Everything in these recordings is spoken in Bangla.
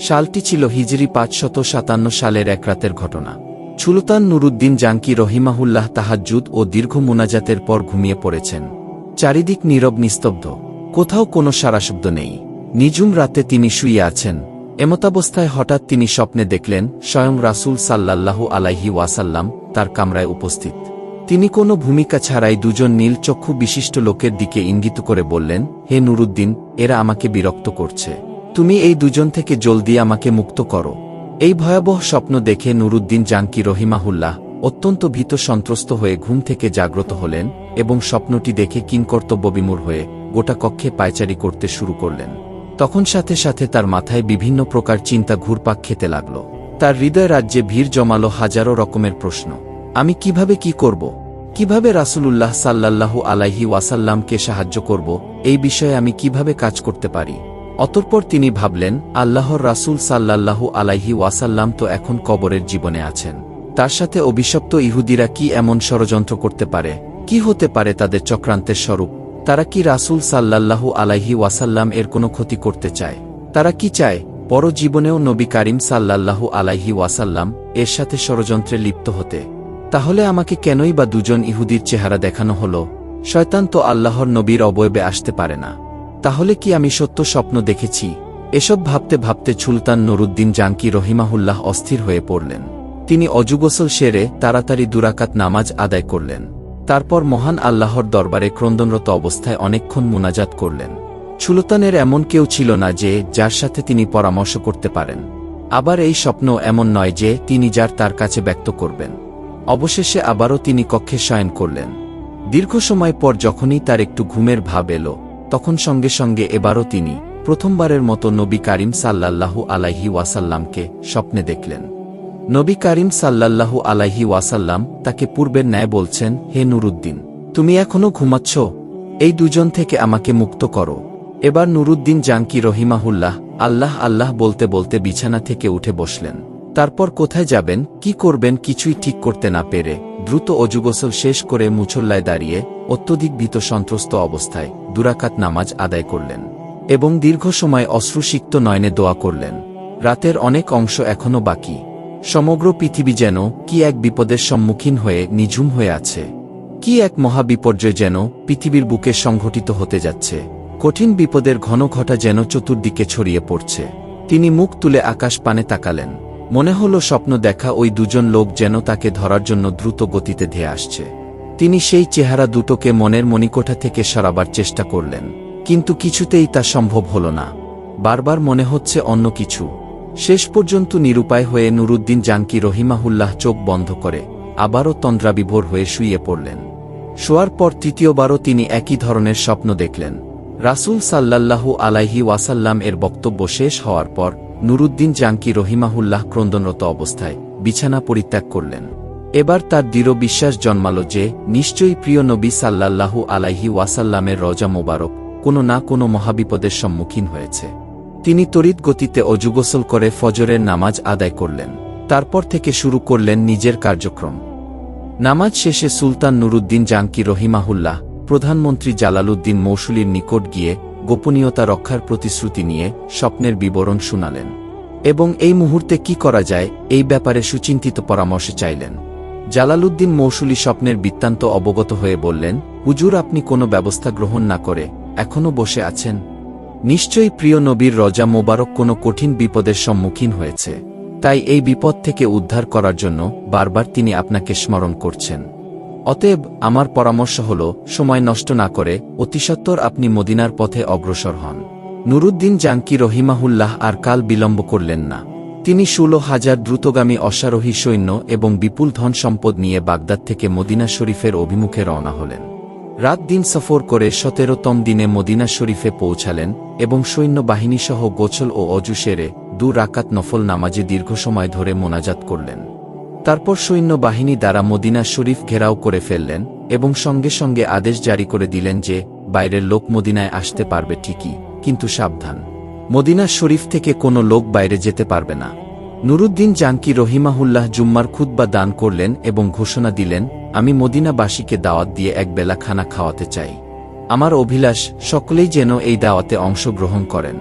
সালটি ছিল হিজরি পাঁচশত সাতান্ন সালের এক রাতের ঘটনা। সুলতান নুরুদ্দিন জাঙ্কি রহিমাহুল্লাহ তাহাজ্জুদ ও দীর্ঘ মুনাজাতের পর ঘুমিয়ে পড়েছেন। চারিদিক নীরব নিস্তব্ধ। কোথাও কোনো সারাশব্দ নেই। নিঝুম রাতে তিনি শুয়ে আছেন। এমতাবস্থায় হঠাৎ তিনি স্বপ্নে দেখলেন, স্বয়ং রাসূল সাল্লাল্লাহু আলাইহি ওয়াসাল্লাম তার কামরায় উপস্থিত। তিনি কোনো ভূমিকা ছাড়াই দুজন নীল চক্ষু বিশিষ্ট লোকের দিকে ইঙ্গিত করে বললেন, হে নুরুদ্দিন, এরা আমাকে বিরক্ত করছে। তুমি এই দুজন থেকে জলদি আমাকে মুক্ত করো। এই ভয়াবহ স্বপ্ন দেখে নুরুদ্দিন জাঙ্কি রহিমাহুল্লাহ অত্যন্ত ভীত সন্ত্রস্ত হয়ে ঘুম থেকে জাগ্রত হলেন এবং স্বপ্নটি দেখে কিংকর্তব্যবিমূর হয়ে গোটা কক্ষে পায়চারি করতে শুরু করলেন। তখন সাথে সাথে তার মাথায় বিভিন্ন প্রকার চিন্তা ঘুরপাক খেতে লাগল। তার হৃদয় রাজ্যে ভিড় জমালো হাজারো রকমের প্রশ্ন, আমি কীভাবে কি করব? কীভাবে রাসূলুল্লাহ সাল্লাল্লাহু আলাইহি ওয়াসাল্লামকে সাহায্য করব? এই বিষয়ে আমি কীভাবে কাজ করতে পারি? অতঃপর তিনি ভাবলেন, আল্লাহর রাসূল সাল্লাল্লাহু আলাইহি ওয়াসাল্লাম তো এখন কবরের জীবনে আছেন। তার সাথে অভিশপ্ত ইহুদিরা কি এমন ষড়যন্ত্র করতে পারে? কি হতে পারে তাদের চক্রান্তের স্বরূপ? তারা কি রাসূল সাল্লাল্লাহু আলাইহি ওয়াসাল্লাম এর কোনো ক্ষতি করতে চায়? তারা কি চায় পর জীবনেও নবী কারিম সাল্লাল্লাহু আলাইহি ওয়াসাল্লাম এর সাথে ষড়যন্ত্রে লিপ্ত হতে? তাহলে আমাকে কেনই বা দুজন ইহুদির চেহারা দেখানো হল? শয়তান তো আল্লাহর নবীর অবয়বে আসতে পারে না। তাহলে কি আমি সত্য স্বপ্ন দেখেছি? এসব ভাবতে ভাবতে সুলতান নুরুদ্দিন জাঙ্কি রহিমাহুল্লাহ অস্থির হয়ে পড়লেন। তিনি অজুগোসল সেরে তাড়াতাড়ি দুরাকাত নামাজ আদায় করলেন। তারপর মহান আল্লাহর দরবারে ক্রন্দনরত অবস্থায় অনেকক্ষণ মুনাজাত করলেন। সুলতানের এমন কেউ ছিল না যে, যার সাথে তিনি পরামর্শ করতে পারেন। আবার এই স্বপ্ন এমন নয় যে, তিনি যার তার কাছে ব্যক্ত করবেন। অবশেষে আবারও তিনি কক্ষে শয়ন করলেন। দীর্ঘ সময় পর যখনই তার একটু ঘুমের ভাব এলো তখন সঙ্গে সঙ্গে এবারও তিনি প্রথমবারের মতো নবী কারিম সাল্লাল্লাহু আলাইহি ওয়াসাল্লামকে স্বপ্নে দেখলেন। নবী কারিম সাল্লাল্লাহু আলাইহি ওয়াসাল্লাম তাকে পূর্বের ন্যায় বলছেন, হে নুরুদ্দিন, তুমি এখনও ঘুমাচ্ছ? এই দুজন থেকে আমাকে মুক্ত করো। এবার নুরুদ্দিন জাঙ্কি রহিমাহুল্লাহ আল্লাহ আল্লাহ বলতে বলতে বিছানা থেকে উঠে বসলেন। তারপর কোথায় যাবেন, কি করবেন কিছুই ঠিক করতে না পেরে দ্রুত অজুগোসল শেষ করে মুছল্লায় দাঁড়িয়ে অত্যধিক ভীত সন্ত্রস্ত অবস্থায় দুরাকাত নামাজ আদায় করলেন এবং দীর্ঘ সময় অশ্রুসিক্ত নয়নে দোয়া করলেন। রাতের অনেক অংশ এখনও বাকি। সমগ্র পৃথিবী যেন কি এক বিপদের সম্মুখীন হয়ে নিঝুম হয়ে আছে। কি এক মহাবিপর্যয় যেন পৃথিবীর বুকে সংঘটিত হতে যাচ্ছে। কঠিন বিপদের ঘন ঘটা যেন চতুর্দিকে ছড়িয়ে পড়ছে। তিনি মুখ তুলে আকাশ পানে তাকালেন। মনে হল স্বপ্ন দেখা ওই দুজন লোক যেন তাকে ধরার জন্য দ্রুত গতিতে ধেয়ে আসছে। তিনি সেই চেহারা দুটোকে মনের মণিকোঠা থেকে সরাবার চেষ্টা করলেন, কিন্তু কিছুতেই তা সম্ভব হল না। বারবার মনে হচ্ছে অন্য কিছু। শেষ পর্যন্ত নিরুপায় হয়ে নুরুদ্দিন জাঙ্কি রহিমাহুল্লাহ চোখ বন্ধ করে আবারও তন্দ্রাবিভোর হয়ে শুয়ে পড়লেন। শোয়ার পর তৃতীয়বারও তিনি একই ধরনের স্বপ্ন দেখলেন। রাসূল সাল্লাল্লাহু আলাইহি ওয়াসাল্লাম এর বক্তব্য শেষ হওয়ার পর নুরুদ্দিন জাঙ্কি রহিমাহুল্লাহ ক্রন্দনরত অবস্থায় বিছানা পরিত্যাগ করলেন। এবার তার দৃঢ় বিশ্বাস জন্মাল যে, নিশ্চয়ই প্রিয় নবী সাল্লাল্লাহু আলাইহি ওয়াসাল্লামের রজা মোবারক কোনো না কোনো মহাবিপদের সম্মুখীন হয়েছে। তিনি তড়িৎ গতিতে অজুগোসল করে ফজরের নামাজ আদায় করলেন। তারপর থেকে শুরু করলেন নিজের কার্যক্রম। নামাজ শেষে সুলতান নুরুদ্দিন জাঙ্কি রহিমাহুল্লাহ, প্রধানমন্ত্রী জালালউদ্দিন মৌসুলির নিকট গিয়ে গোপনীয়তা রক্ষার প্রতিশ্রুতি নিয়ে স্বপ্নের বিবরণ শুনালেন। এবং এই মুহূর্তে কি করা যায়, এই ব্যাপারে সুচিন্তিত পরামর্শ চাইলেন। জালালউদ্দিন মৌসুলি স্বপ্নের বৃত্তান্ত অবগত হয়ে বললেন, হুজুর, আপনি কোনো ব্যবস্থা গ্রহণ না করে এখনও বসে আছেন। নিশ্চয়ই প্রিয় নবীর রজা মোবারক কোনো কঠিন বিপদের সম্মুখীন হয়েছে। তাই এই বিপদ থেকে উদ্ধার করার জন্য বারবার তিনি আপনাকে স্মরণ করছেন। অতএব আমার পরামর্শ হল, সময় নষ্ট না করে অতিসত্বর আপনি মদিনার পথে অগ্রসর হন। নুরুদ্দিন জাঙ্কি রহিমাহুল্লাহ আর কাল বিলম্ব করলেন না। তিনি ষোলো হাজার দ্রুতগামী অশ্বারোহী সৈন্য এবং বিপুল ধন সম্পদ নিয়ে বাগদাদ থেকে মদিনা শরীফের অভিমুখে রওনা হলেন। রাত দিন সফর করে সতেরোতম দিনে মদিনা শরীফে পৌঁছালেন এবং সৈন্য বাহিনীসহ গোছল ও অজু সেরে দু রাকাত নফল নামাজে দীর্ঘ সময় ধরে মোনাজাত করলেন। তারপর সৈন্য বাহিনী দ্বারা মদিনা শরীফ ঘেরাও করে ফেললেন এবং সঙ্গে সঙ্গে আদেশ জারি করে দিলেন যে, বাইরের লোক মদিনায় আসতে পারবে ঠিকই, কিন্তু সাবধান। মদিনা শরীফ থেকে কোনো লোক বাইরে যেতে পারবে না। নুরুদ্দিন জাঙ্কি রহিমাহুল্লাহ জুম্মার খুদ্া দান করলেন এবং ঘোষণা দিলেন, আমি মদিনাবাসীকে দাওয়াত দিয়ে এক বেলা খানা খাওয়াতে চাই। আমার অভিলাষ, সকলেই যেন এই দাওয়াতে অংশগ্রহণ করেন।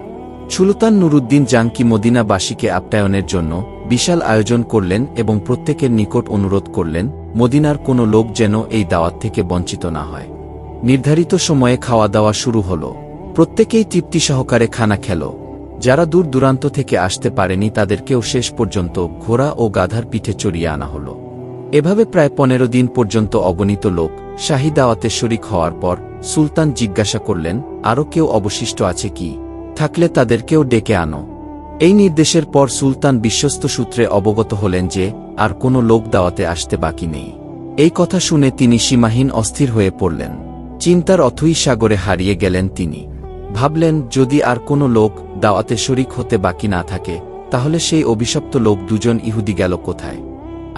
সুলতান নুরুদ্দিন জাঙ্কি মদিনাবাসীকে আপ্যায়নের জন্য বিশাল আয়োজন করলেন এবং প্রত্যেকের নিকট অনুরোধ করলেন, মদিনার কোনো লোক যেন এই দাওয়াত থেকে বঞ্চিত না হয়। নির্ধারিত সময়ে খাওয়া দাওয়া শুরু হল। প্রত্যেকেই তৃপ্তি সহকারে খানা খেল। যারা দূর দূরান্ত থেকে আসতে পারেনি, তাদেরকেও শেষ পর্যন্ত ঘোড়া ও গাধার পিঠে চড়িয়ে আনা হল। এভাবে প্রায় পনেরো দিন পর্যন্ত অগণিত লোক শাহী দাওয়াতে শরিক হওয়ার পর সুলতান জিজ্ঞাসা করলেন আরও কেউ অবশিষ্ট আছে কি? থাকলে তাদেরকেও ডেকে আনো। এই নির্দেশের পর সুলতান বিশ্বস্ত সূত্রে অবগত হলেন যে, আর কোনো লোক দাওয়াতে আসতে বাকি নেই। এই কথা শুনে তিনি সীমাহীন অস্থির হয়ে পড়লেন। চিন্তার অথই সাগরে হারিয়ে গেলেন তিনি। ভাবলেন, যদি আর কোনো লোক দাওয়াতে শরিক হতে বাকি না থাকে, তাহলে সেই অভিশপ্ত লোক দুজন ইহুদি গেল কোথায়?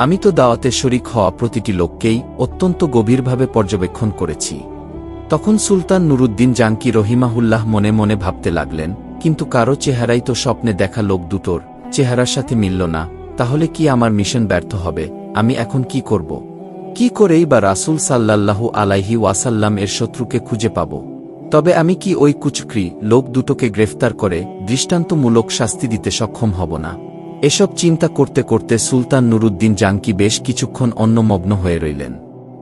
আমি তো দাওয়াতে শরিক হওয়া প্রতিটি লোককেই অত্যন্ত গভীরভাবে পর্যবেক্ষণ করেছি। তখন সুলতান নুরুদ্দিন জাঙ্কি রহিমাহুল্লাহ মনে মনে ভাবতে লাগলেন, কিন্তু কারও চেহারাই তো স্বপ্নে দেখা লোক দুটোর, চেহারার সাথে মিলল না, তাহলে কি আমার মিশন ব্যর্থ হবে? আমি এখন কি করব? কি করেই বা রাসুল সাল্লাল্লাহু আলাইহি ওয়াসাল্লাম এর শত্রুকে খুঁজে পাব? তবে আমি কি ওই কুচক্রি, লোক দুটোকে গ্রেফতার করে, দৃষ্টান্তমূলক শাস্তি দিতে সক্ষম হব না? এসব চিন্তা করতে করতে সুলতান নুরুদ্দিন জাঙ্কি বেশ কিছুক্ষণ অন্যমগ্ন হয়ে রইলেন।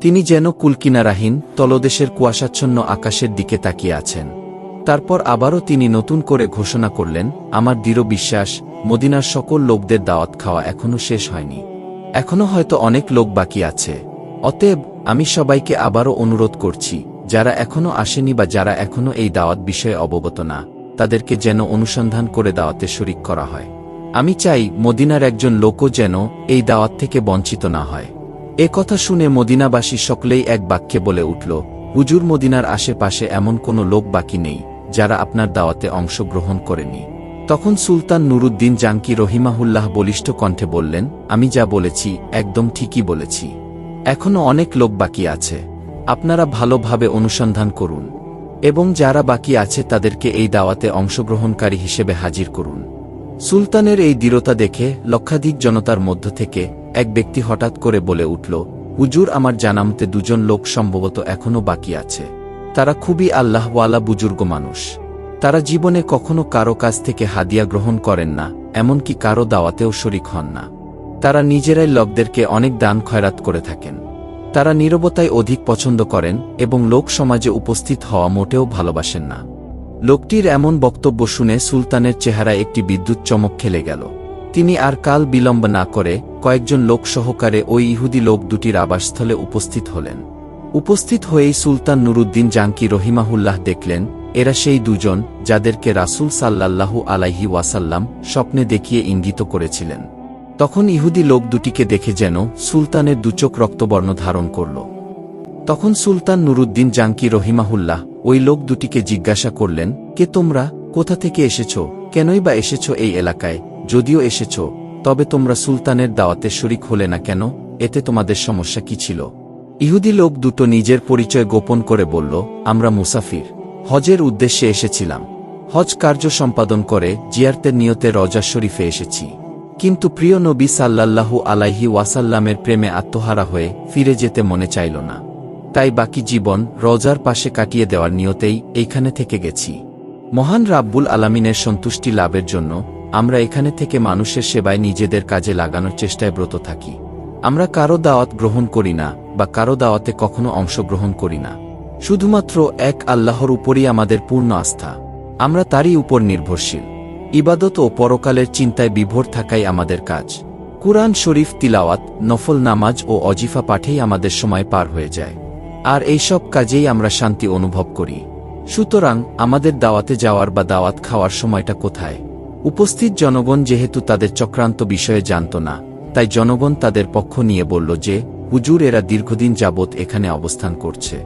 তিনি যেন কুলকিনারাহীন, তলদেশের কুয়াশাচ্ছন্ন আকাশের দিকে তাকিয়ে আছেন। তারপর আবারও তিনি নতুন করে ঘোষণা করলেন, আমার দৃঢ় বিশ্বাস, মদিনার সকল লোকদের দাওয়াত খাওয়া এখনও শেষ হয়নি। এখনও হয়তো অনেক লোক বাকি আছে। অতএব, আমি সবাইকে আবারও অনুরোধ করছি যারা এখনও আসেনি বা যারা এখনও এই দাওয়াত বিষয়ে অবগত না, তাদেরকে যেন অনুসন্ধান করে দাওয়াতে শরিক করা হয়। আমি চাই মদিনার একজন লোকও যেন এই দাওয়াত থেকে বঞ্চিত না হয়। এ কথা শুনে মদিনাবাসী সকলেই এক বাক্যে বলে উঠল, হুজুর, মদিনার আশেপাশে এমন কোনো লোক বাকি নেই, যারা আপনার দাওয়াতে অংশগ্রহণ করেনি। তখন সুলতান নুরুদ্দিন জাঙ্কি রহিমাহুল্লাহ বলিষ্ঠ কণ্ঠে বললেন, আমি যা বলেছি, একদম ঠিকই বলেছি। এখনও অনেক লোক বাকি আছে। আপনারা ভালোভাবে অনুসন্ধান করুন, এবং যারা বাকি আছে তাদেরকে এই দাওয়াতে অংশগ্রহণকারী হিসেবে হাজির করুন। সুলতানের এই দৃঢ়তা দেখে লক্ষাধিক জনতার মধ্য থেকে এক ব্যক্তি হঠাৎ করে বলে উঠল, হুজুর, আমার জানামতে দুজন লোক সম্ভবত এখনও বাকি আছে। তারা খুবই আল্লাহওয়ালা বুজুর্গ মানুষ। তারা জীবনে কখনো কারও কাছ থেকে হাদিয়া গ্রহণ করেন না, এমনকি কারও দাওয়াতেও শরিক হন না। তারা নিজেরাই লোকদেরকে অনেক দান খয়রাত করে থাকেন। তারা নীরবতায় অধিক পছন্দ করেন এবং লোক সমাজে উপস্থিত হওয়া মোটেও ভালোবাসেন না। লোকটির এমন বক্তব্য শুনে সুলতানের চেহারা একটি বিদ্যুৎ চমক খেলে গেল। তিনি আর কাল বিলম্ব না করে কয়েকজন লোক সহকারে ওই ইহুদি লোক দুটির আবাসস্থলে উপস্থিত হলেন। উপস্থিত হয়েই সুলতান নুরুদ্দিন জাঙ্কি রহিমাহুল্লাহ দেখলেন, এরা সেই দুজন যাদেরকে রাসুল সাল্লাল্লাহু আলাইহি ওয়াসাল্লাম স্বপ্নে দেখিয়ে ইঙ্গিত করেছিলেন। তখন ইহুদি লোক দুটিকে দেখে যেন সুলতানের দুচোখ রক্তবর্ণ ধারণ করল। তখন সুলতান নুরুদ্দিন জাঙ্কি রহিমাহুল্লাহ ওই লোক দুটিকে জিজ্ঞাসা করলেন, কে তোমরা? কোথা থেকে এসেছ? কেনই বা এসেছ এই এলাকায়? যদিও এসেছ, তবে তোমরা সুলতানের দাওয়াতে শরিক হলে না কেন? এতে তোমাদের সমস্যা কি ছিল? ইহুদি লোক দুটো নিজের পরিচয় গোপন করে বলল, আমরা মুসাফির। হজের উদ্দেশ্যে এসেছিলাম। হজ কার্য সম্পাদন করে জিয়ার্তের নিয়তে রজা শরীফে এসেছি। কিন্তু প্রিয় নবী সাল্লাল্লাহু আলাইহি ওয়াসাল্লামের প্রেমে আত্মহারা হয়ে ফিরে যেতে মনে চাইল না। তাই বাকি জীবন রজার পাশে কাটিয়ে দেওয়ার নিয়তেই এইখানে থেকে গেছি। মহান রাব্বুল আলামিনের সন্তুষ্টি লাভের জন্য আমরা এখানে থেকে মানুষের সেবায় নিজেদের কাজে লাগানোর চেষ্টায় ব্রত থাকি। আমরা কারও দাওয়াত গ্রহণ করি না বা কারও দাওয়াতে কখনো অংশগ্রহণ করি না। শুধুমাত্র এক আল্লাহর উপরই আমাদের পূর্ণ আস্থা। আমরা তারই উপর নির্ভরশীল। ইবাদত ও পরকালের চিন্তায় বিভোর থাকাই আমাদের কাজ। কুরআন শরীফ তিলাওয়াত, নফল নামাজ ও অজিফা পাঠেই আমাদের সময় পার হয়ে যায়। আর এইসব কাজেই আমরা শান্তি অনুভব করি। সুতরাং, আমাদের দাওয়াতে যাওয়ার বা দাওয়াত খাওয়ার সময়টা কোথায়? উপস্থিত জনগণ যেহেতু তাদের চক্রান্ত বিষয়ে জানত না, তাই জনগণ তাদের পক্ষ নিয়ে বলল যে, হুজুর, এরা দীর্ঘদিন যাবৎ এখানে অবস্থান করছে।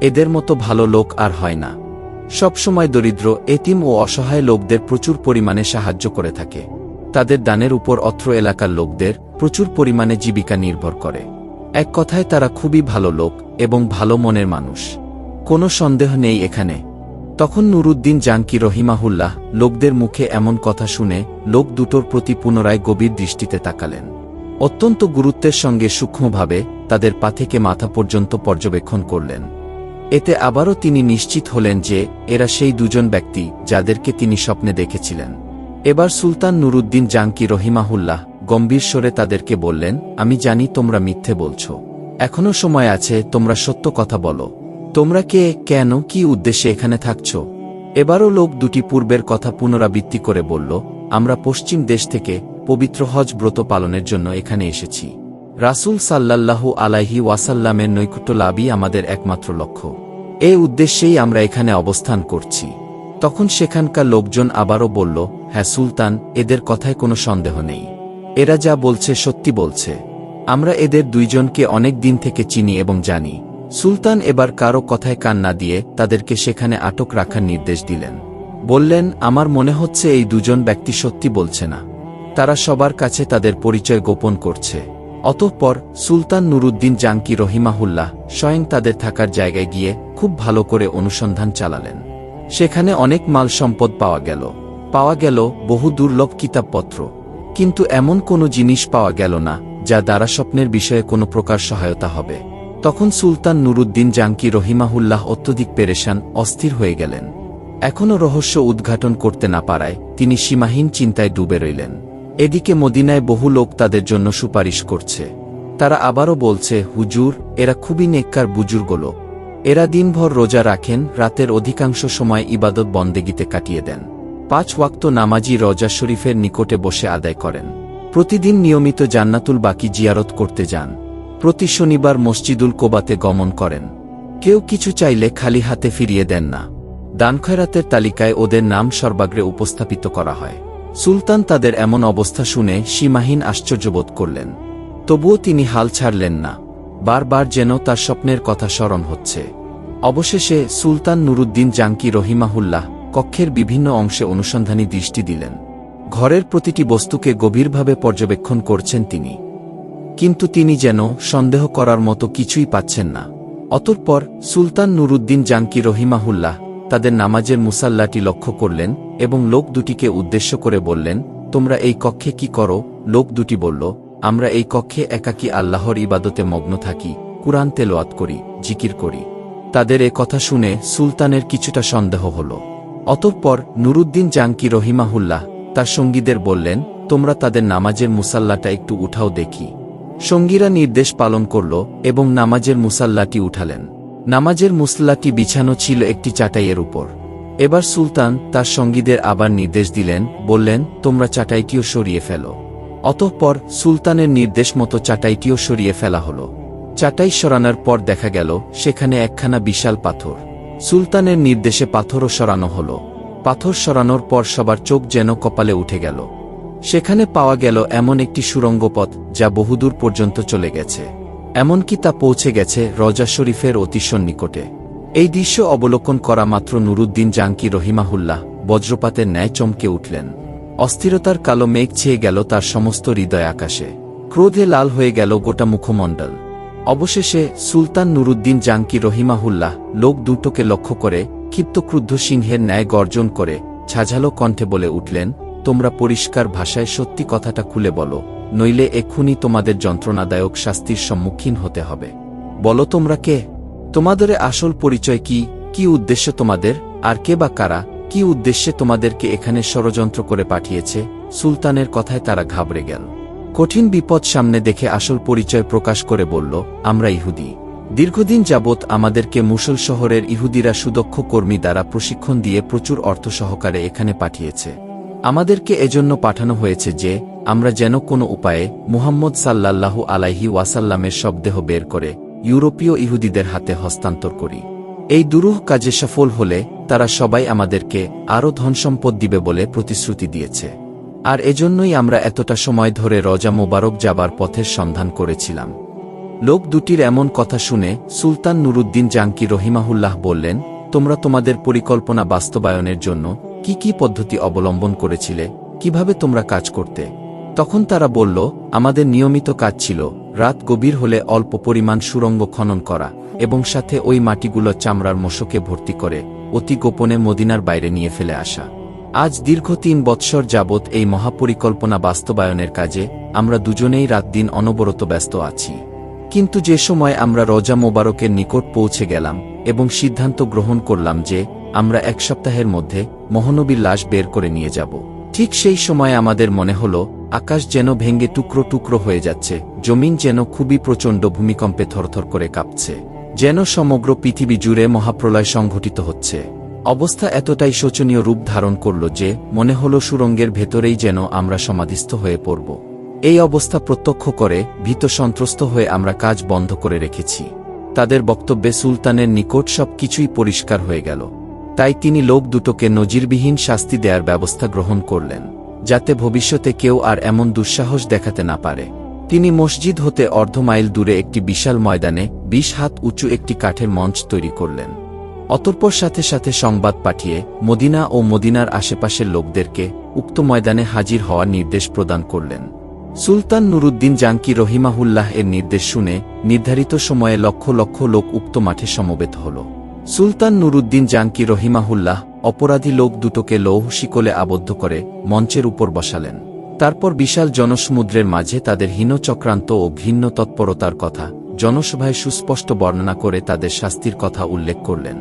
এদের মতো ভালো লোক আর হয় না। সবসময় দরিদ্র, এতিম ও অসহায় লোকদের প্রচুর পরিমাণে সাহায্য করে থাকে। তাদের দানের উপর অত্র এলাকার লোকদের প্রচুর পরিমাণে জীবিকা নির্ভর করে। এক কথায় তারা খুবই ভালো লোক এবং ভালো মনের মানুষ। কোনো সন্দেহ নেই এখানে। তখন নুরুদ্দিন জাঙ্কি রহিমাহুল্লাহ লোকদের মুখে এমন কথা শুনে লোক দুটোর প্রতি পুনরায় গভীর দৃষ্টিতে তাকালেন। অত্যন্ত গুরুত্বের সঙ্গে সূক্ষ্মভাবে তাদের পা থেকে মাথা পর্যন্ত পর্যবেক্ষণ করলেন। এতে আবারও তিনি নিশ্চিত হলেন যে এরা সেই দুজন ব্যক্তি যাদেরকে তিনি স্বপ্নে দেখেছিলেন। এবার সুলতান নুরুদ্দিন জাঙ্কি রহিমাহুল্লাহ গম্ভীর স্বরে তাদেরকে বললেন, আমি জানি তোমরা মিথ্যে বলছ। এখনও সময় আছে, তোমরা সত্য কথা বলো। তোমরা কে, কেন, কি উদ্দেশ্যে এখানে থাকছ? এবারও লোক দুটি পূর্বের কথা পুনরাবৃত্তি করে বলল, আমরা পশ্চিম দেশ থেকে পবিত্র হজ ব্রত পালনের জন্য এখানে এসেছি। রাসূল সাল্লাল্লাহু আলাইহি ওয়াসাল্লামের নৈকুট্য লাভই আমাদের একমাত্র লক্ষ্য। এ উদ্দেশ্যেই আমরা এখানে অবস্থান করছি। তখন সেখানকার লোকজন আবারও বলল হ্যাঁ সুলতান, এদের কথায় কোনো সন্দেহ নেই। এরা যা বলছে সত্যি বলছে। আমরা এদের দুইজনকে অনেক দিন থেকে চিনি এবং জানি। সুলতান এবার কারও কথায় কান না দিয়ে তাদেরকে সেখানে আটক রাখার নির্দেশ দিলেন। বললেন, আমার মনে হচ্ছে এই দুজন ব্যক্তি সত্যি বলছে না। তারা সবার কাছে তাদের পরিচয় গোপন করছে। অতঃপর সুলতান নুরুদ্দিন জাঙ্কি রহিমাহুল্লাহ স্বয়ং তাদের থাকার জায়গায় গিয়ে খুব ভালো করে অনুসন্ধান চালালেন। সেখানে অনেক মাল সম্পদ পাওয়া গেল। পাওয়া গেল বহু দুর্লভ কিতাবপত্র। কিন্তু এমন কোনো জিনিস পাওয়া গেল না, যা দ্বারা স্বপ্নের বিষয়ে কোনো প্রকার সহায়তা হবে। তখন সুলতান নুরুদ্দিন জাঙ্কি রহিমাহুল্লাহ অত্যধিক পেরেশান, অস্থির হয়ে গেলেন। এখনও রহস্য উদ্ঘাটন করতে না পারায় তিনি সীমাহীন চিন্তায় ডুবে রইলেন। এদিকে মদিনায় বহু লোক তাদের জন্য সুপারিশ করছে। তারা আবারও বলছে, হুজুর, এরা খুবই নেককার বুজুর্গ লোক এরা দিনভর রোজা রাখেন, রাতের অধিকাংশ সময় ইবাদত বন্দেগিতে কাটিয়ে দেন। পাঁচ ওয়াক্ত নামাজি রজা শরীফের নিকটে বসে আদায় করেন। প্রতিদিন নিয়মিত জান্নাতুল বাকি জিয়ারত করতে যান। প্রতি শনিবার মসজিদুল কোবাতে গমন করেন। কেউ কিছু চাইলে খালি হাতে ফিরিয়ে দেন না। দানখয়রাতের তালিকায় ওদের নাম সর্বাগ্রে উপস্থাপিত করা হয়। সুলতান তাদের এমন অবস্থা শুনে সীমাহীন আশ্চর্যবোধ করলেন। তবুও তিনি হাল ছাড়লেন না। বারবার যেন তার স্বপ্নের কথা স্মরণ হচ্ছে। অবশেষে সুলতান নুরুদ্দিন জাঙ্কি রহিমাহুল্লাহ কক্ষের বিভিন্ন অংশে অনুসন্ধানী দৃষ্টি দিলেন। ঘরের প্রতিটি বস্তুকে গভীরভাবে পর্যবেক্ষণ করছেন তিনি। কিন্তু তিনি যেন সন্দেহ করার মতো কিছুই পাচ্ছেন না। অতঃপর সুলতান নুরুদ্দিন জাঙ্কি রহিমাহুল্লাহ তাদের নামাজের মুসাল্লাটি লক্ষ্য করলেন এবং লোক দুটিকে উদ্দেশ্য করে বললেন, তোমরা এই কক্ষে কি করো? লোক দুটি বলল, আমরা এই কক্ষে একাকী আল্লাহর ইবাদতে মগ্ন থাকি, কুরআন তেলোয়াত করি, জিকির করি। তাদের এ কথা শুনে সুলতানের কিছুটা সন্দেহ হল। অতঃপর নুরুদ্দিন জাঙ্কি রহিমাহুল্লাহ তার সঙ্গীদের বললেন, তোমরা তাদের নামাজের মুসাল্লাটা একটু উঠাও দেখি। সঙ্গীরা নির্দেশ পালন করল এবং নামাজের মুসাল্লাটি উঠালেন। নামাজের মুসল্লাটি বিছানো ছিল একটি চাটাইয়ের উপর। এবার সুলতান তার সঙ্গীদের আবার নির্দেশ দিলেন, বললেন, তোমরা চাটাইটিও সরিয়ে ফেলো। অতঃপর সুলতানের নির্দেশ মতো চাটাইটিও সরিয়ে ফেলা হল। চাটাই সরানোর পর দেখা গেল, সেখানে একখানা বিশাল পাথর। সুলতানের নির্দেশে পাথরও সরানো হল। পাথর সরানোর পর সবার চোখ যেন কপালে উঠে গেল। সেখানে পাওয়া গেল এমন একটি সুরঙ্গ পথ যা বহুদূর পর্যন্ত চলে গেছে। এমনকি তা পৌঁছে গেছে রজা শরীফের অতিশন নিকটে এই দৃশ্য অবলোকন করা মাত্র নুরুদ্দিন জাঙ্কি রহিমাহুল্লাহ বজ্রপাতের ন্যায় চমকে উঠলেন। অস্থিরতার কালো মেঘ ছেয়ে গেল তার সমস্ত হৃদয় আকাশে। ক্রোধে লাল হয়ে গেল গোটা মুখমণ্ডল। অবশেষে সুলতান নুরুদ্দিন জাঙ্কি রহিমাহুল্লাহ লোক দুটোকে লক্ষ্য করে ক্ষিপ্ত ক্রুদ্ধ সিংহের ন্যায় গর্জন করে ছাঝালো কণ্ঠে বলে উঠলেন, তোমরা পরিষ্কার ভাষায় সত্যি কথাটা খুলে বলো, নইলে এক্ষুনি তোমাদের যন্ত্রণাদায়ক শাস্তির সম্মুখীন হতে হবে। বলো তোমরা কে? তোমাদের আসল পরিচয় কি কি উদ্দেশ্য তোমাদের, আর কে বা কারা, কি উদ্দেশ্যে তোমাদেরকে এখানে ষড়যন্ত্র করে পাঠিয়েছে, সুলতানের কথায় তারা ঘাবড়ে গেল। কঠিন বিপদ সামনে দেখে আসল পরিচয় প্রকাশ করে বলল, আমরা ইহুদি। দীর্ঘদিন যাবৎ আমাদেরকে মুসল শহরের ইহুদিরা সুদক্ষ কর্মী দ্বারা প্রশিক্ষণ দিয়ে প্রচুর অর্থ সহকারে এখানে পাঠিয়েছে। আমাদেরকে এজন্য পাঠানো হয়েছে যে, আমরা যেন কোনো উপায়ে মুহাম্মদ সাল্লাল্লাহু আলাইহি ওয়াসাল্লামের শবদেহ বের করে ইউরোপীয় ইহুদিদের হাতে হস্তান্তর করি। এই দুরূহ কাজে সফল হলে তারা সবাই আমাদেরকে আরও ধনসম্পদ দিবে বলে প্রতিশ্রুতি দিয়েছে। আর এজন্যই আমরা এতটা সময় ধরে রজা মোবারক যাবার পথের সন্ধান করেছিলাম। লোক দুটির এমন কথা শুনে সুলতান নুরুদ্দিন জাঙ্কি রহিমাহুল্লাহ বললেন, তোমরা তোমাদের পরিকল্পনা বাস্তবায়নের জন্য কি কি পদ্ধতি অবলম্বন করেছিলে? কীভাবে তোমরা কাজ করতে? তখন তারা বলল, আমাদের নিয়মিত কাজ ছিল, রাত গভীর হলে অল্প পরিমাণ সুরঙ্গ খনন করা এবং সাথে ওই মাটিগুলো চামড়ার মশকে ভর্তি করে অতি গোপনে মদিনার বাইরে নিয়ে ফেলে আসা। আজ দীর্ঘ তিন বৎসর যাবৎ এই মহাপরিকল্পনা বাস্তবায়নের কাজে আমরা দুজনেই রাত দিন অনবরত ব্যস্ত আছি। কিন্তু যে সময় আমরা রজা মোবারকের নিকট পৌঁছে গেলাম এবং সিদ্ধান্ত গ্রহণ করলাম যে আমরা এক সপ্তাহের মধ্যে মহানবীর লাশ বের করে নিয়ে যাব। ঠিক সেই সময় আমাদের মনে হল আকাশ যেন ভেঙ্গে টুকরো টুকরো হয়ে যাচ্ছে, জমিন যেন খুবই প্রচণ্ড ভূমিকম্পে থরথর করে কাঁপছে, যেন সমগ্র পৃথিবী জুড়ে মহাপ্রলয় সংঘটিত হচ্ছে। অবস্থা এতটাই শোচনীয় রূপ ধারণ করল যে, মনে হল সুরঙ্গের ভেতরেই যেন আমরা সমাধিস্থ হয়ে পড়ব। এই অবস্থা প্রত্যক্ষ করে, ভীত সন্ত্রস্ত হয়ে আমরা কাজ বন্ধ করে রেখেছি। তাদের বক্তব্যে সুলতানের নিকট সব কিছুই পরিষ্কার হয়ে গেল। তাই তিনি লোক দুটোকে নজিরবিহীন শাস্তি দেওয়ার ব্যবস্থা গ্রহণ করলেন। যাতে ভবিষ্যতে কেউ আর এমন দুঃসাহস দেখাতে না পারে। তিনি মসজিদ হতে অর্ধ মাইল দূরে একটি বিশাল ময়দানে বিশ হাত উঁচু একটি কাঠের মঞ্চ তৈরি করলেন। অতঃপর সাথে সাথে সংবাদ পাঠিয়ে মদিনা ও মদিনার আশেপাশের লোকদেরকে উক্ত ময়দানে হাজির হওয়ার নির্দেশ প্রদান করলেন। সুলতান নুরুদ্দিন জাঙ্কি রহিমাহুল্লাহ এর নির্দেশ শুনে নির্ধারিত সময়ে লক্ষ লক্ষ লোক উক্ত মাঠে সমবেত হল। সুলতান নুরুদ্দিন জাঙ্কি রহিমাহুল্লাহ অপরাধী লোক দুটোকে লৌহ শিকলে আবদ্ধ করে মঞ্চের উপর বসালেন। তারপর বিশাল জনসমুদ্রের মাঝে তাদের হীনচক্রান্ত ও ঘৃণ্য তৎপরতার কথা, জনসভায় সুস্পষ্ট বর্ণনা করে তাদের শাস্তির কথা উল্লেখ করলেন।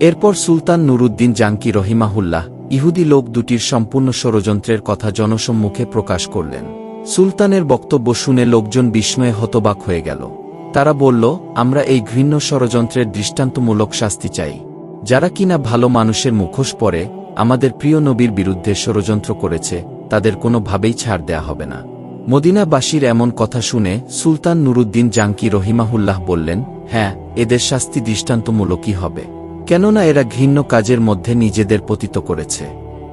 এরপর সুলতান নুরুদ্দিন জাঙ্কি রহিমাহুল্লাহ ইহুদি লোক দুটির সম্পূর্ণ ষড়যন্ত্রের কথা জনসম্মুখে প্রকাশ করলেন। সুলতানের বক্তব্য শুনে লোকজন বিস্ময়ে হতবাক হয়ে গেল। তারা বলল, আমরা এই ঘৃণ্য ষড়যন্ত্রের দৃষ্টান্তমূলক শাস্তি চাই। যারা কিনা ভালো মানুষের মুখোশ পরে আমাদের প্রিয় নবীর বিরুদ্ধে ষড়যন্ত্র করেছে, তাদের কোনোভাবেই ছাড় দেয়া হবে না। মদিনাবাসীর এমন কথা শুনে সুলতান নুরুদ্দিন জাঙ্কি রহিমাহুল্লাহ বললেন হ্যাঁ এদের শাস্তি দৃষ্টান্তমূলকই হবে। কেননা এরা ঘৃণ্য কাজের মধ্যে নিজেদের পতিত করেছে।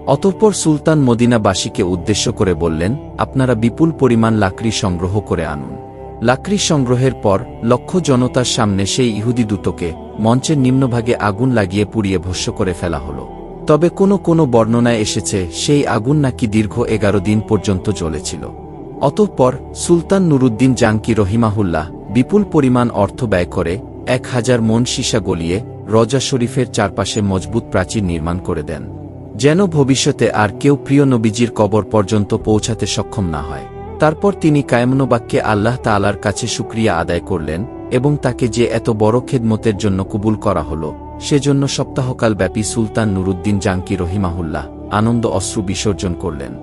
অতঃপর সুলতান মদিনাবাসীকে উদ্দেশ্য করে বললেন, আপনারা বিপুল পরিমাণ লাকড়ি সংগ্রহ করে আনুন। লাকড়ি সংগ্রহের পর লক্ষ জনতার সামনে সেই ইহুদি দূতকে মঞ্চের নিম্নভাগে আগুন লাগিয়ে পুড়িয়ে ভস্য করে ফেলা হল। তবে কোনো কোনো বর্ণনায় এসেছে সেই আগুন নাকি দীর্ঘ এগারো দিন পর্যন্ত জ্বলেছিল। অতঃপর সুলতান নুরুদ্দিন জাঙ্কি রহিমাহুল্লাহ বিপুল পরিমাণ অর্থ ব্যয় করে এক হাজার মন সীসা গলিয়ে রজা শরীফের চারপাশে মজবুত প্রাচীর নির্মাণ করে দেন, যেন ভবিষ্যতে আর কেউ প্রিয় নবীজির কবর পর্যন্ত পৌঁছাতে সক্ষম না হয়। তারপর তিনি কায়েমনোবাক্যে আল্লাহ তালার কাছে সুক্রিয়া আদায় করলেন, এবং তাকে যে এত বড় খেদমতের জন্য কবুল করা হল, সেজন্য সপ্তাহকাল ব্যাপী সুলতান নুরুদ্দিন জাঙ্কি রহিমাহুল্লাহ আনন্দ অশ্রু বিসর্জন করলেন।